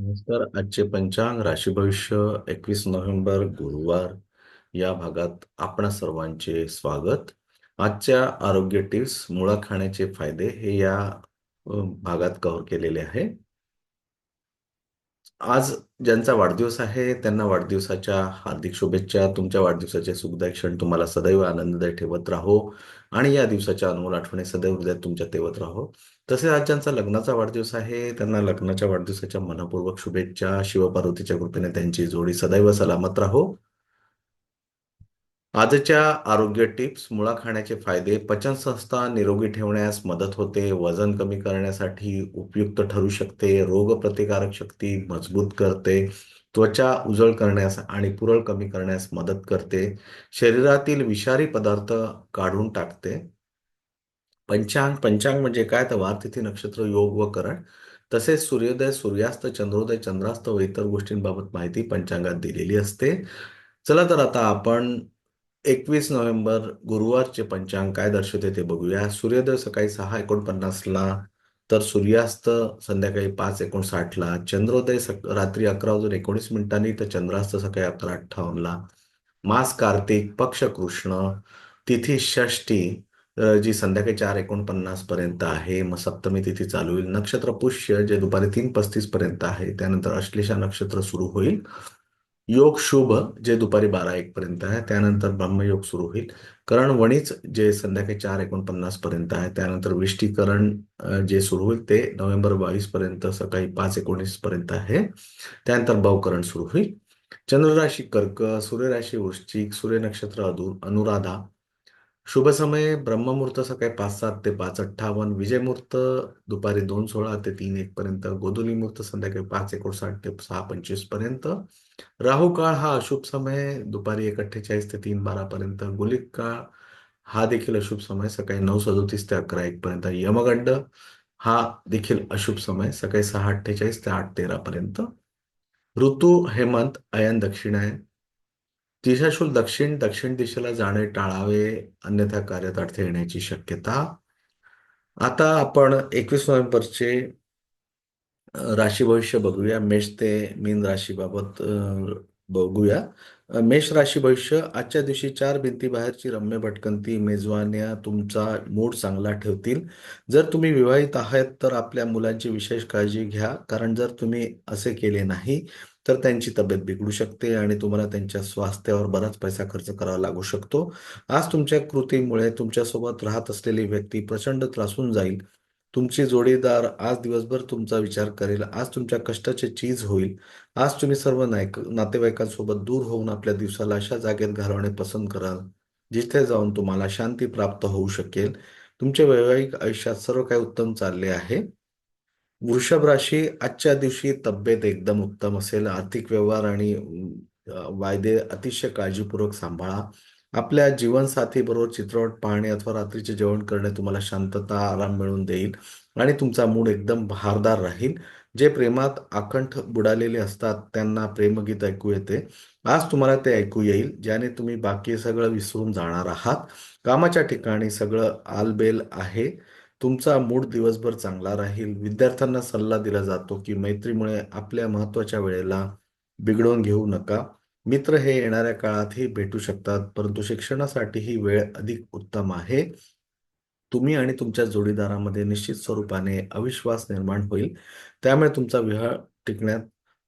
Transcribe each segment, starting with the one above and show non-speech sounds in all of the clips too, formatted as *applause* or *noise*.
नमस्कार. आजचे पंचांग राशी भविष्य एकवीस नोव्हेंबर गुरुवार या भागात आपणा सर्वांचे स्वागत. आजच्या आरोग्य टिप्स मुळा खाण्याचे फायदे हे या भागात कव्हर केलेले आहे. आज ज्यांचा वाढदिवस आहे त्यांना वाढदिवसाच्या हार्दिक शुभेच्छा. तुमच्या वाढदिवसाचे सुखदायक क्षण तुम्हाला सदैव आनंददायी ठेवत राहो. आणि या दिवसाच्या अनमोल आठवणी सदैव हृदयात तुमच्या ठेवत राहो. तसेच आज ज्यांचा लग्नाचा वाढदिवस आहे. त्यांना लग्नाच्या वाढदिवसाच्या मनपूर्वक शुभेच्छा. शिवपार्वतीच्या कृपेने त्यांची जोडी सदैव सलामत राहो. आजच्या आरोग्य टिप्स मुळा खाण्याचे फायदे पचनसंस्था निरोगी ठेवण्यास मदत होते. वजन कमी करण्यासाठी उपयुक्त ठरू शकते. रोगप्रतिकारक शक्ती मजबूत करते. त्वचा उजळ करण्यास आणि पुरळ कमी करण्यास मदत करते. शरीरातील विषारी पदार्थ काढून टाकते. पंचांग पंचांग म्हणजे काय? तर वार तिथी नक्षत्र योग व करण. तसेच सूर्योदय सूर्यास्त चंद्रोदय चंद्रास्त व इतर गोष्टींबाबत माहिती पंचांगात दिलेली असते. चला तर आता आपण एकवीस नोव्हेंबर गुरुवारचे पंचांग काय दर्शवते ते बघूया. सूर्योदय सकाळी सहा एकोणपन्नासला तर सूर्यास्त संध्याकाळी पाच एकोणसाठला चंद्रोदय सक रात्री अकरा वाजून एकोणीस मिनिटांनी तर चंद्रास्त सकाळी अकरा अठ्ठावन्नला. मास कार्तिक पक्ष कृष्ण तिथी षष्टी जी संध्याकाळी चार एकोणपन्नास पर्यंत आहे मग सप्तमी तिथी चालू होईल. नक्षत्र पुष्य जे दुपारी तीन पस्तीस पर्यंत आहे त्यानंतर अश्लेषा नक्षत्र सुरू होईल. योग शुभ जे दुपारी बारा एक पर्यंत आहे त्यानंतर ब्रह्मयोग सुरू होईल. करण वणीच जे संध्याकाळी चार एकोणपन्नास पर्यंत आहे त्यानंतर विष्टीकरण जे सुरू होईल ते नोव्हेंबर बावीस पर्यंत सकाळी पाच एकोणीस पर्यंत आहे. त्यानंतर भावकरण सुरू होईल. चंद्रराशी कर्क सूर्यराशी वृश्चिक सूर्य नक्षत्र अधू अनुराधा शुभ समय ब्रह्ममुहूर्त सकाळी पाच सात ते पाच अठ्ठावन्न विजयमुहूर्त दुपारी दोन सोळा ते तीन एक पर्यंत गोधुली मुहूर्त संध्याकाळी पाच एकोणसाठ ते सहा पंचवीसपर्यंत. राहू काळ हा अशुभ समय दुपारी एक अठ्ठेचाळीस ते तीन बारा पर्यंत. गुलिक काळ हा देखील अशुभ समय सकाळी नऊ सदोतीस ते अकरा एक पर्यंत. यमगंड हा देखील अशुभ समय सकाळी सहा अठ्ठेचाळीस ते आठ तेरा पर्यंत. ऋतू हेमंत अयन दक्षिणायन. दिशाशूल दक्षिण दक्षिण दिशेला जाणे टाळावे अन्यथा कार्यात अडथळे येण्याची शक्यता. आता आपण एकवीस नोव्हेंबरचे राशी भविष्य बघूया. मेष ते मीन राशीबाबत बघूया. मेष राशी भविष्य आजच्या दिवशी चार भिंतीबाहेरची रम्य भटकंती मेजवान्या तुमचा मूड चांगला ठेवतील. जर तुम्ही विवाहित आहात तर आपल्या मुलांची विशेष काळजी घ्या. कारण जर तुम्ही असे केले नाही तर त्यांची तब्येत बिघडू शकते आणि तुम्हाला त्यांच्या स्वास्थ्यावर बराच पैसा खर्च करावा लागू शकतो. आज तुमच्या कृतीमुळे तुमच्यासोबत राहत असलेली व्यक्ती प्रचंड त्रासून जाईल. तुमची जोडीदार आज दिवसभर तुमचा विचार करेल. आज तुमच्या कष्टाचे चीज होईल. आज तुम्ही सर्व नायक नातेवाईकांसोबत दूर होऊन आपल्या दिवसाला अशा जागेत घालवणे पसंत कराल जिथे जाऊन तुम्हाला शांती प्राप्त होऊ शकेल. तुमच्या वैवाहिक आयुष्यात सर्व काही उत्तम चालले आहे. वृषभ राशी आजच्या दिवशी तब्येत एकदम उत्तम असेल. आर्थिक व्यवहार आणि वायदे अतिशय काळजीपूर्वक सांभाळा. आपल्या जीवनसाथी बरोबर चित्रपट पाहणे अथवा रात्रीचे जेवण करणे तुम्हाला शांतता आराम मिळवून देईल आणि तुमचा मूड एकदम बहारदार राहील. जे प्रेमात आकंठ बुडालेले असतात त्यांना प्रेमगीत ऐकू येते. आज तुम्हाला ते ऐकू येईल ज्याने तुम्ही बाकी सगळं विसरून जाणार आहात. कामाच्या ठिकाणी सगळं आलबेल आहे. तुमचा मूड दिवसभर चांगला राहील. विद्यार्थ्यांना सल्ला दिला जातो की मैत्रीमुळे आपल्या महत्त्वाच्या वेळेला बिघडवून घेऊ नका. मित्र हे येणाऱ्या काळातही भेटू शकतात परंतु शिक्षणासाठी ही वेळ अधिक उत्तम आहे. तुम्ही आणि तुमच्या जोडीदारामध्ये निश्चित स्वरूपाने अविश्वास निर्माण होईल. त्यामुळे तुमचा विवाह टिकण्यात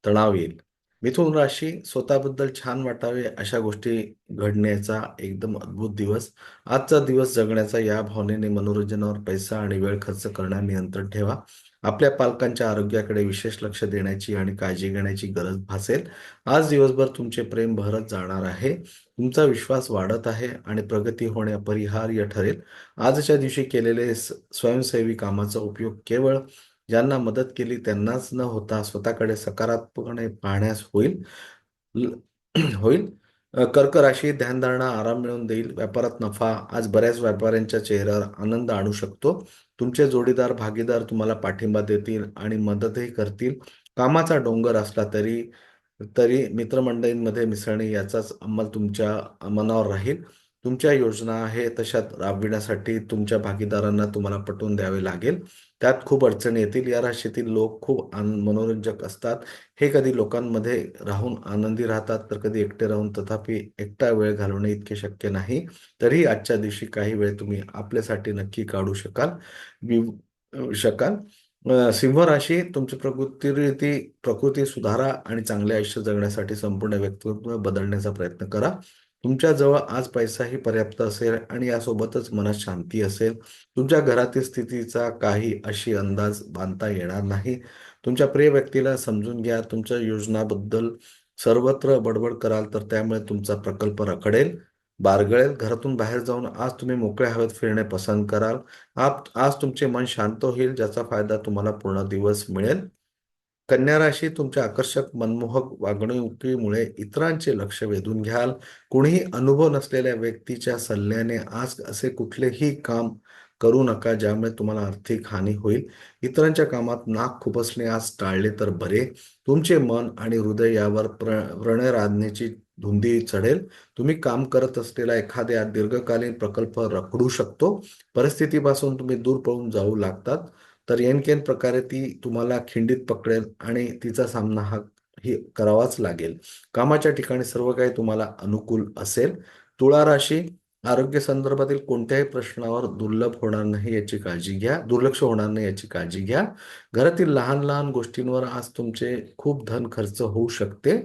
तणाव येईल. मिथुन राशी स्वतःबद्दल छान वाटावे अशा गोष्टी घडण्याचा एकदम अद्भुत दिवस. आजचा दिवस जगण्याचा या भावनेने मनोरंजनावर पैसा आणि वेळ खर्च करण्यावर नियंत्रण ठेवा. आपल्या पालकांच्या आरोग्याकडे विशेष लक्ष देण्याची आणि काळजी घेण्याची गरज भासेल. आज दिवसभर तुमचे प्रेम भरत जाणार आहे. तुमचा विश्वास वाढत आहे आणि प्रगती होणे अपरिहार्य ठरेल. आजच्या दिवशी केलेले स- स्वयंसेवी कामाचा उपयोग केवळ ज्यांना मदत केली त्यांनाच न होता स्वतःकडे सकारात्मकपणे पाहण्यास होईल. *clears throat* होईल. कर्क राशी ध्यानधारणा आराम मिळवून देईल. व्यापारात नफा आज बऱ्याच व्यापाऱ्यांच्या चेहऱ्यावर आनंद आणू शकतो. तुमचे जोडीदार भागीदार तुम्हाला पाठिंबा देतील आणि मदतही करतील. कामाचा डोंगर असला तरी तरी मित्रमंडळींमध्ये मिसळणे याचाच अंमल तुमच्या मनावर राहील. तुमच्या योजना आहे तशात राबविण्यासाठी तुमच्या भागीदारांना तुम्हाला पटवून द्यावे लागेल. त्यात खूप अडचणी येतील. या राशीतील लोक खूप आन मनोरंजक असतात. हे कधी लोकांमध्ये राहून आनंदी राहतात तर कधी एकटे राहून तथापि एकटा वेळ घालवणे इतके शक्य नाही. तरी आजच्या दिवशी काही वेळ तुम्ही आपल्यासाठी नक्की काढू शकाल. शकाल. सिंह राशी तुमची प्रकृती प्रकृती सुधारा आणि चांगले आयुष्य जगण्यासाठी संपूर्ण व्यक्तित्व बदलण्याचा प्रयत्न करा. तुमच्याजवळ आज पैसाही पर्याप्त असेल आणि यासोबतच मनात शांती असेल. तुमच्या घरातील स्थितीचा काही अशी अंदाज बांधता येणार नाही. तुमच्या प्रिय व्यक्तीला समजून घ्या. तुमच्या योजनाबद्दल सर्वत्र बडबड कराल तर त्यामुळे तुमचा प्रकल्प रखडेल बारगळेल. घरातून बाहेर जाऊन आज तुम्ही मोकळ्या हवेत फिरणे पसंत कराल. आज तुमचे मन शांत होईल ज्याचा फायदा तुम्हाला पूर्ण दिवस मिळेल. कन्या राशी तुमच्या आकर्षक मनमोहक वागणुकीमुळे इतरांचे लक्ष वेधून घ्याल. कुणीही अनुभव नसलेल्या व्यक्तीच्या सल्ल्याने आज असे कुठलेही काम करू नका ज्यामुळे तुम्हाला आर्थिक हानी होईल. इतरांच्या कामात नाक खुपसणे आज टाळले तर बरे. तुमचे मन आणि हृदय यावर प्र प्रणय धुंदी चढेल. तुम्ही काम करत असलेला एखाद्या दीर्घकालीन प्रकल्प रखडू शकतो. परिस्थितीपासून तुम्ही दूर पळून जाऊ लागतात. तर येनकेन प्रकारे ती तुम्हाला खिंडीत पकडेल आणि तिचा सामना हा ही करावाच लागेल. कामाच्या ठिकाणी सर्व काही तुम्हाला अनुकूल असेल. तुळा राशी आरोग्य संदर्भातील कोणत्याही प्रश्नावर दुर्लभ होणार नाही याची काळजी घ्या. दुर्लक्ष होणार नाही याची काळजी घ्या. घरातील लहान लहान गोष्टींवर आज तुमचे खूप धन खर्च होऊ शकते.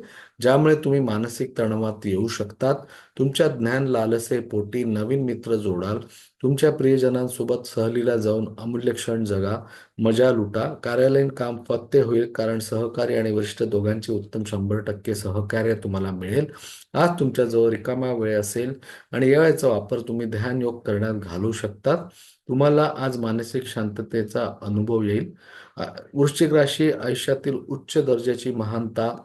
ज्यामुळे तुम्ही मानसिक तणावात येऊ शकतात. तुमच्या ज्ञान लालसे पोटी नवीन मित्र जोडाल. तुमच्या प्रियजनांसोबत सहलीला जाऊन अमूल्य क्षण जगा. मजा लुटा. कार्यालयीन काम फत्ते होईल कारण सहकारी आणि वरिष्ठ दोघांचे उत्तम शंभर टक्के सहकार्य तुम्हाला मिळेल. आज तुमच्याजवळ रिकामा वेळ असेल आणि या वेळेचा वापर तुम्ही ध्यान योग करण्यात घालू शकतात. तुम्हाला आज मानसिक शांततेचा अनुभव येईल. वृश्चिक राशी आयुष्यातील उच्च दर्जाची महानता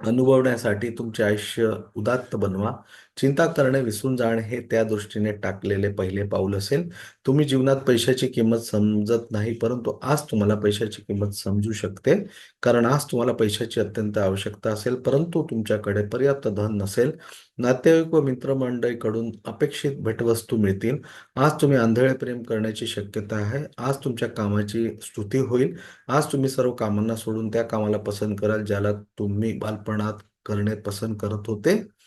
अनुभवण्यासाठी तुमचे आयुष्य उदात्त बनवा. चिंता करणे विसरून जाणे हे त्या दृष्टीने टाकलेले पहिले पाऊल असेल. तुम्ही जीवनात पैशाची किंमत समजत नाही परंतु आज तुम्हाला पैशाची किंमत समजू शकते. कारण आज तुम्हाला पैशाची अत्यंत आवश्यकता असेल परंतु तुमच्याकडे पर्याप्त धन नसेल. नातेवाईक व मित्रमंडळीकडून अपेक्षित भेटवस्तू मिळतील. आज तुम्ही आंधळे प्रेम करण्याची शक्यता आहे. आज तुमच्या कामाची स्तुती होईल. आज तुम्ही सर्व कामांना सोडून त्या कामाला पसंत कराल ज्याला तुम्ही बालपणात करणे पसंत करत होते.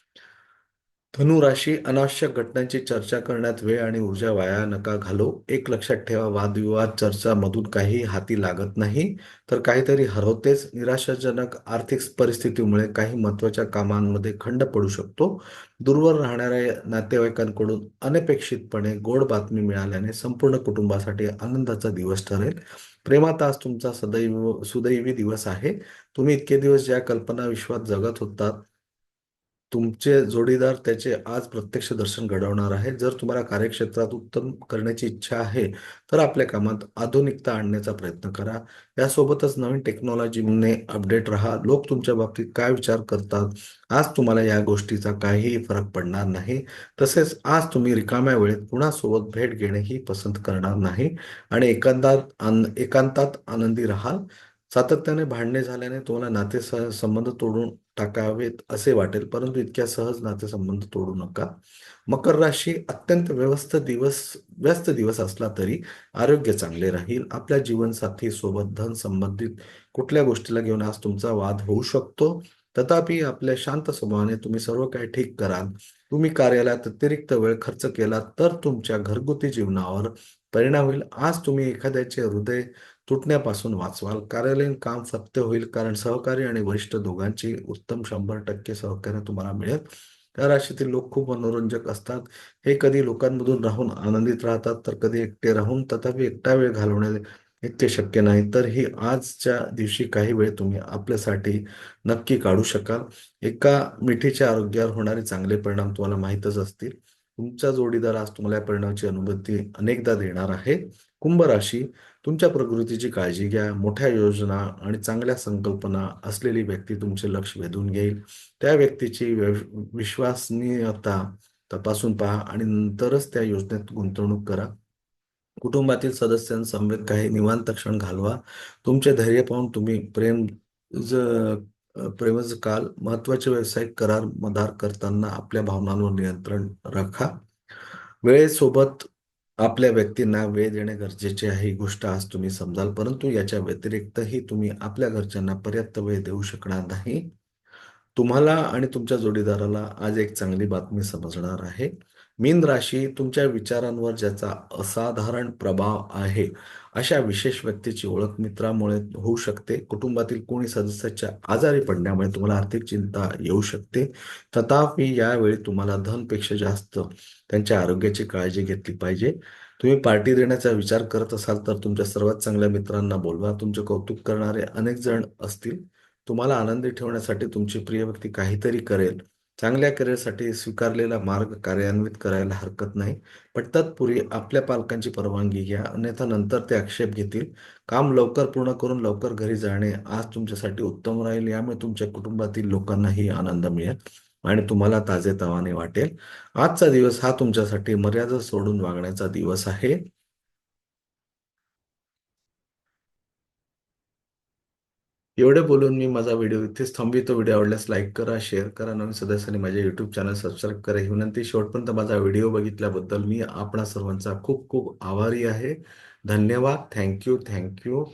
धनुराशी अनावश्यक घटनांची चर्चा करण्यात वेळ आणि ऊर्जा वाया नका घालो. एक लक्षात ठेवा वादविवाद चर्चा मधून काही हाती लागत नाही. तर काहीतरी हरवतेच. निराशाजनक आर्थिक परिस्थितीमुळे काही महत्त्वाच्या कामांमध्ये खंड पडू शकतो. दूरवर राहणाऱ्या नातेवाईकांकडून अनपेक्षितपणे गोड बातमी मिळाल्याने संपूर्ण कुटुंबासाठी आनंदाचा दिवस ठरेल. प्रेमात आज तुमचा सदैव सुदैवी दिवस आहे. तुम्ही इतके दिवस ज्या कल्पना विश्वात जगत होतात तुमचे जोडीदार त्याचे आज प्रत्यक्ष दर्शन घडवणार आहे जर तुम्हाला कार्यक्षेत्रात उत्तम करण्याची इच्छा आहे तर आपल्या कामात आधुनिकता आणण्याचा प्रयत्न करा. यासोबतच नवीन टेक्नॉलॉजीने अपडेट राहा. लोक तुमच्या बाबतीत काय विचार करतात? आज तुम्हाला या गोष्टीचा काहीही फरक पडणार नाही. तसेच आज तुम्ही रिकाम्या वेळेत कुणासोबत भेट घेणेही पसंत करणार नाही आणि एकांतात एकांतात आनंदी राहाल. सातत्याने भांडणे झाल्याने तुम्हाला नाते संबंध तोडून टाकावेत असे वाटेल परंतु इतक्या सहज नातेसंबंध तोडू नका. मकर राशी अत्यंत व्यवस्थ दिवस व्यस्त दिवस असला तरी आरोग्य चांगले राहील. आपल्या जीवनसाथी सोबत धन संबंधित कुठल्या गोष्टीला घेऊन आज तुमचा वाद होऊ शकतो? तथापि आपल्या शांत स्वभावाने तुम्ही सर्व काही ठीक कराल. तुम्ही कार्यालयात अतिरिक्त वेळ खर्च केला तर तुमच्या घरगुती जीवनावर परिणाम होईल. आज तुम्ही एखाद्याचे हृदय तुटण्यापासून वाचवाल. कार्यालयीन काम सत्य होईल कारण सहकारी आणि वरिष्ठ दोघांची उत्तम शंभर टक्के सहकार्य तुम्हाला मिळेल. त्या राशीतील लोक खूप मनोरंजक असतात. हे कधी लोकांमधून राहून आनंदित राहतात तर कधी एकटे राहून तथापि एकटा वेळ घालवणे इतके शक्य नाही. तर ही आजच्या दिवशी काही वेळ तुम्ही आपल्यासाठी नक्की काढू शकाल. एका मिठीच्या आरोग्यावर होणारे चांगले परिणाम तुम्हाला माहीतच असतील. तुमचा जोडीदार आज तुम्हाला या परिणामाची अनुभूती अनेकदा देणार आहे. कुंभ राशी तुमच्या प्रकृतीची काळजी घ्या मोठ्या योजना आणि चांगल्या संकल्पना असलेली व्यक्ती तुमचे लक्ष वेधून घेईल. त्या व्यक्तीची विश्वसनीयता तपासून पहा आणि नंतरच त्या योजनेत गुंतवणूक करा. कुटुंबातील सदस्यांसमवेत काही निवांत क्षण घालवा. तुमचे धैर्य पाहून तुम्ही प्रेम ज प्रेमज काल महत्त्वाचे व्यावसायिक करार मदार करताना आपल्या भावनांवर नियंत्रण राखा. वेळेसोबत आपल्या व्यक्तींना वेळ देणे गरजेचे आहे. ही गोष्ट आज तुम्ही समजाल परंतु याच्या व्यतिरिक्तही तुम्ही आपल्या घरच्यांना पर्याप्त वेळ देऊ शकणार नाही. तुम्हाला आणि तुमच्या जोडीदाराला आज एक चांगली बातमी समजणार आहे. मीन राशी तुमच्या विचारांवर ज्याचा असाधारण प्रभाव आहे अशा विशेष व्यक्तीची ओळख मित्रामुळे होऊ शकते. कुटुंबातील कोणी सदस्याच्या आजारी पडण्यामुळे तुम्हाला आर्थिक चिंता येऊ शकते. तथापि यावेळी तुम्हाला धनपेक्षा जास्त त्यांच्या आरोग्याची काळजी घेतली पाहिजे. तुम्ही पार्टी देण्याचा विचार करत असाल तर तुमच्या सर्वात चांगल्या मित्रांना बोलवा. तुमचे कौतुक करणारे अनेक जण असतील. तुम्हाला आनंदी ठेवण्यासाठी तुमची प्रिय व्यक्ती काहीतरी करेल. चांगल्या करिअरसाठी स्वीकारलेला मार्ग कार्यान्वित करायला हरकत नाही. पण तत्पूर्वी आपल्या पालकांची परवानगी घ्या अन्यथा नंतर ते आक्षेप घेतील. काम लवकर पूर्ण करून लवकर घरी जाणे आज तुमच्यासाठी उत्तम राहील. यामुळे तुमच्या कुटुंबातील लोकांनाही आनंद मिळेल आणि तुम्हाला ताजेतवाने वाटेल. आजचा दिवस हा तुमच्यासाठी मर्यादा सोडून वागण्याचा दिवस आहे. एवढं बोलून मी माझा व्हिडिओ इथेच थांबवितो. व्हिडिओ आवडल्यास लाईक करा शेअर करा नवीन सदस्यांनी माझ्या युट्यूब चॅनल सबस्क्राईब करा. ही विनंती. शेवटपर्यंत माझा व्हिडिओ बघितल्याबद्दल मी आपणा सर्वांचा खूप खूप आभारी आहे. धन्यवाद. Thank you thank you